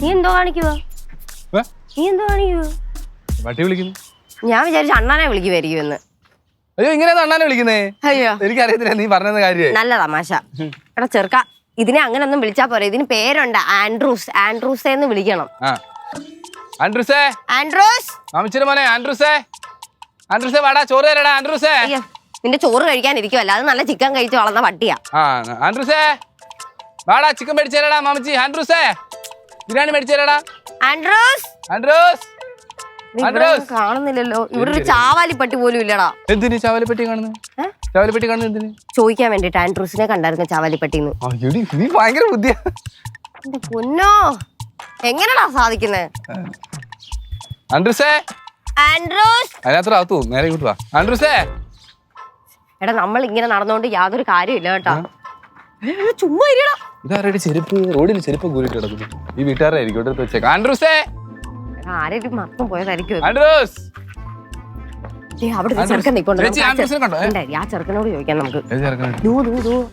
നീ എന്തോ കാണിക്കുവോ? നീ എന്തോ കാണിക്കുവോ? വിളിക്കുന്നു. ഞാൻ വിചാരിച്ചു അണ്ണാനെ വിളിക്കുമായിരിക്കും എന്ന്. അയ്യോ ഇങ്ങനെ അണ്ണാനെ വിളിക്കുന്നേ? അയ്യോ. എനിക്കറിയത്തില്ല നീ പറഞ്ഞ കാര്യം നല്ല തമാശ. എടാ ചെറുക്ക ഇതിനെ അങ്ങനെ ഒന്നും വിളിച്ചാ പോരെ. ഇതിന് പേരുണ്ട് ആൻഡ്രൂസ്. ആൻഡ്രൂസ് എന്ന് വിളിക്കണം. ആൻഡ്രൂസേ? ആൻഡ്രൂസ്? മാമിച്ചിന്റെ മോനെ ആൻഡ്രൂസേ? ആൻഡ്രൂസേ വാടാ ചോറ് തരടാ ആൻഡ്രൂസേ. നിന്റെ ചോറ് കഴിക്കാനിരിക്കുമല്ല അത് നല്ല ചിക്കൻ കഴിച്ച് വളർന്ന പട്ടിയാ ആ ആൻഡ്രൂസേ? വാടാ ചിക്കൻ മേടിച്ചു തരടാ മാമിച്ചി. ആൻഡ്രൂസേ? ബിരിയാണി മേടിച്ചു ആൻഡ്രോസ്. ആൻഡ്രോസ്. ആൻഡ്രോസ്. കാണുന്നില്ലല്ലോ. ഇവിടെ ഒരു ചാവാലി പട്ടി പോലും ഇല്ലടാ. എന്തിന് പട്ടി കാണുന്നത് ചാവാലി പട്ടി കാണുന്നത് എന്തിന്? ചോദിക്കാൻ വേണ്ടിട്ട് ആൻഡ്രൂസിനെ കണ്ടായിരുന്നു ചാവാലിപ്പട്ടിന്ന്. നീ ഭയങ്കര ബുദ്ധിയാ. പൊന്നോ. എങ്ങനെടാ സാധിക്കുന്നത് ആൻഡ്രൂസേ. ആൻഡ്രൂസ്. അതിനകത്ത് അകത്തു നേരെ ഇങ്ങോട്ട് വാ. ആൻഡ്രൂസേ. എടാ നമ്മൾ ഇങ്ങനെ നടന്നുകൊണ്ട് യാതൊരു കാര്യമില്ല കേട്ടോ. ചുമ്മാ ഇരിയടാ. ഇതാരുടെ ചെരുപ്പ്? റോഡിൽ ചെരുപ്പ് കൂടി കിടക്കുന്നു. ഈ വീട്ടുകാരായിരിക്കും ഇവിടെ വെച്ചേക്കാം. ആൻഡ്രൂസേ! ആരെങ്കിലും മറന്നു പോയതായിരിക്കും. ആൻഡ്രൂസ്! നമുക്ക് ആ ചെറുക്കനോട് ചോദിക്കാം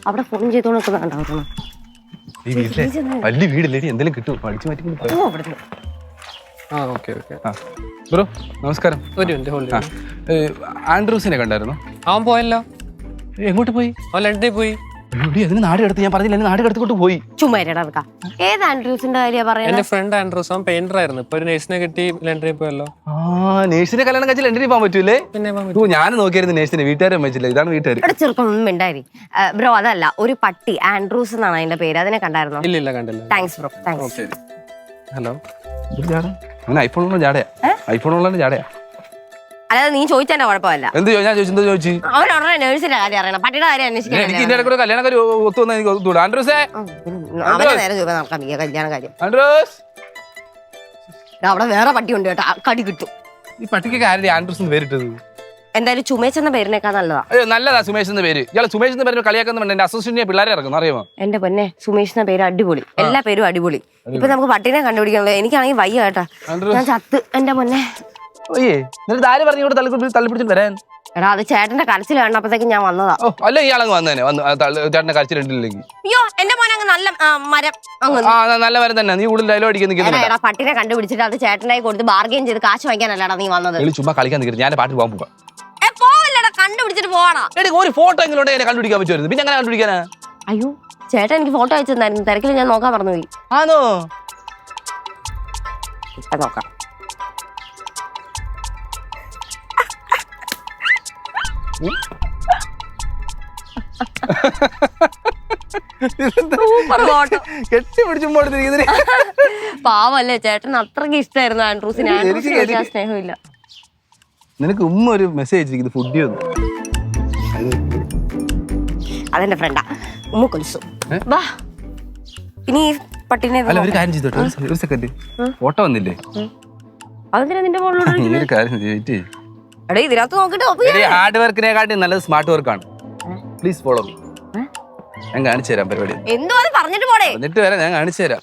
അവിടെ ഫോൺ ചെയ്തോണ്ട് നിൽക്കുന്നുണ്ടാവും ഈ വീട്ടിലെ വലിയ വീടില്ലേടി. എന്തെങ്കിലും കിട്ടും പഠിച്ചു മാറ്റി ഓ അവിടുന്ന്. ആ ഓക്കെ ഓക്കെ. ആ. ബ്രോ നമസ്കാരം. ഒരു മിനിറ്റ് ഹോൾഡ് ആൻഡ്രൂസിനെ കണ്ടായിരുന്നോ? അവൻ പോയല്ലോ. എങ്ങോട്ട് പോയി? അവൻ ലണ്ടനിൽ പോയി. എടി അതിന് നാട് കിടത്ത് ഞാൻ പറഞ്ഞില്ല എന്നെ നാട് കിടത്തിക്കൊണ്ട് പോയി. ചുമ്മാ ഏത് ആൻഡ്രൂസിന്റെ കാര്യ പറയുന്നത് എന്റെ ഫ്രണ്ട് ആൻഡ്രൂസ് അവൻ പെയിന്റർ ആയിരുന്നു. ഇപ്പൊ ഒരു നേഴ്സിനെ കിട്ടി ലണ്ടനിൽ പോയല്ലോ ആ നേഴ്സിനെ കല്യാണം കഴിച്ചാൽ ലണ്ടനിൽ പോകാൻ പറ്റൂലേ? പിന്നെ അവൻ ഓ ഞാൻ നോക്കിയായിരുന്നു നേഴ്സിനെ വീട്ടുകാരെ വെച്ചില്ല? ഇതാണ് വീട്ടുകാർ ഇവിടെ ചെറുക്കം ഒന്നും മിണ്ടായി ബ്രോ അതല്ല ഒരു പട്ടി ആൻഡ്രൂസ് എന്നാണ് അതിന്റെ പേര്. അതിനെ കണ്ടായിരുന്നോ? ഇല്ല ഇല്ല കണ്ടില്ല. താങ്ക്സ് ബ്രോ താങ്ക്സ് ഹലോ അങ്ങനെ ഐഫോൺ ഉള്ള ജാടയാ. ഐഫോൺ ഉള്ള ജാടയാ. അല്ലാതെ നീ ചോദിച്ചതിന്റെ കുഴപ്പമല്ല. എന്ത് ചോ- ഞാൻ ചോദിച്ചു എന്താ ചോദിച്ചു? അവൻ ഉടനെ നേഴ്സിന്റെ കാര്യം അറിയണം. പട്ടിയുടെ കാര്യം എനിക്ക് അന്വേഷിക്കാൻ ഇതിന്റെ കൂടെ കല്യാണം കാര്യം ഒത്തു വന്നാൽ എനിക്ക് ഒത്തു ആൻഡ്രൂസേ അവനെ നേരെ ചോദിക്കാൻ നടക്കാൻ വയ്യ കല്യാണ കാര്യം. ആൻഡ്രൂസ് എടാ, അവിടെ വേറെ പട്ടി ഉണ്ട് കേട്ടോ. ആ കടി കിട്ടും. ഈ പട്ടിക്ക് കാര്യം ആൻഡ്രൂസ് എന്ന് പേരിട്ടത്? എന്തായാലും ചുമേച്ചെന്ന പേരിനേക്കാൾ നല്ലതാ. അയ്യോ നല്ലതാ സുമേഷ് എന്ന പേര്. ഇയാൾ സുമേഷ് എന്ന പേര് കളിയാക്കുന്ന എന്റെ അസോസിയേഷൻ പിള്ളേരെ ഇറക്കുന്നു അറിയാമോ? എന്റെ പൊന്നെ സുമേഷ് എന്ന പേര് അടിപൊളി. എല്ലാ പേരും അടിപൊളി. ഇപ്പൊ നമുക്ക് പട്ടിനെ കണ്ടുപിടിക്കാനുള്ളത് എനിക്കാണെങ്കിൽ വയ്യ കേട്ടാ. ആൻഡ്രൂസ്. ഞാൻ ചത്ത്. എന്റെ പൊന്നെ. ഓയേ എന്നിട്ട് ആര് പറഞ്ഞു ഇവിടെ തള്ളി തള്ളിപ്പിടിച്ചിട്ട് വരാൻ. എടാ അത് ചേട്ടന്റെ കരച്ചിൽ കണ്ടപ്പോഴത്തേക്ക് ഞാൻ വന്നതാ. ഓ അല്ല ഇയാളങ്ങ് വന്നേനെ. വന്ന് ആ തള്ളി- ചേട്ടന്റെ കരച്ചിലുണ്ടില്ലെങ്കിൽ. അയ്യോ എന്റെ മോനെ അങ്ങ് നല്ല ആ, മരം അങ്ങ് ആ ന- നല്ല വരം തന്നെ. നീ കൂടുതൽ ഡയലോഗ് അടിക്കാൻ എടാ നിൽക്കുന്നില്ല എടാ പട്ടിനെ കണ്ടുപിടിച്ചിട്ട് അത് ചേട്ടനായി കൊടുത്ത് ബാർഗെയിൻ ചെയ്ത് കാശ് വാങ്ങിക്കാനല്ലടാ നീ വന്നത്. എളി ചുമ്മാ കളിക്കാൻ നിൽക്കരുത്. ഞാൻ പാട്ട് പോകാൻ പോവാ. ഏ പോവല്ലടാ കണ്ടുപിടിച്ചിട്ട് പോവാടാ. എടി ഒരു ഫോട്ടോ എങ്കിലും ഉണ്ടെങ്കിൽ എന്നെ കണ്ടുപിടിക്കാൻ പറ്റുമായിരുന്നു. പിന്നെ അങ്ങനെ കണ്ടുപിടിക്കാനാ? അയ്യോ ചേട്ടൻ എനിക്ക് ഫോട്ടോ അയച്ചു തന്നായിരുന്നു തിരക്കിൽ ഞാൻ നോക്കാൻ മറന്നുപോയി. ആണോ ഇപ്പൊ നോക്കാം. പാവല്ലേ ചേട്ടൻ അത്രയ്ക്ക് ഇഷ്ടായിരുന്നു ആൻഡ്രൂസിന്. സ്നേഹമില്ല. നിനക്ക് ഉമ്മ ഒരു മെസ്സേജ് അയച്ചിരിക്കുന്നത് ഫുഡി ഒന്ന്. അതെന്റെ ഫ്രണ്ടാ ഉമ്മ കൊലുസു. വാ. ഇനി പട്ടിനെ അല്ല ഒരു കാര്യം ചെയ്തോട്ടെ ഒരു സെക്കൻഡ് ഫോട്ടോ വന്നില്ലേ? അതെന്തിനാ നിന്റെ ഫോണിലോട്ട് ഒരു കാര്യം വെയിറ്റ് എടാ ഇതിനകത്ത് നോക്കിട്ട് ഹാർഡ് വർക്കിനെക്കാട്ടി നല്ലത് സ്മാർട്ട് വർക്കാണ് പ്ലീസ് ഫോളോ മീ ഞാൻ കാണിച്ചു തരാം പരിപാടി. എന്തോ അത് പറഞ്ഞിട്ട് പോടേ. എന്നിട്ട് വരാം ഞാൻ കാണിച്ചു തരാം